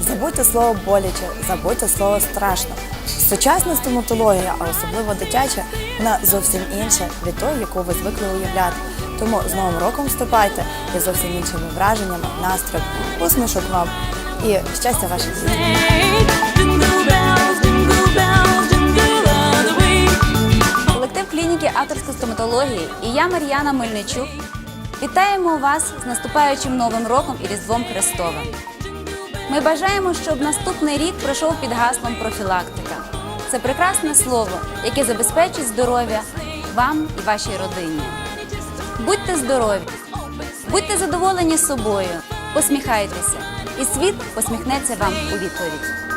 Забудьте слово боляче, забудьте слово страшно. Сучасна стоматологія, а особливо дитяча, вона зовсім інша від тої, яку ви звикли уявляти. Тому з новим роком вступайте і зовсім іншими враженнями, настроєм, усмішок вам і щастя ваших. Колектив клініки авторської стоматології і я, Мар'яна Мельничук, вітаємо вас з наступаючим новим роком і Різдвом Христовим. Ми бажаємо, щоб наступний рік пройшов під гаслом профілактика. Це прекрасне слово, яке забезпечить здоров'я вам і вашій родині. Будьте здорові, будьте задоволені собою, посміхайтеся, і світ посміхнеться вам у відповідь.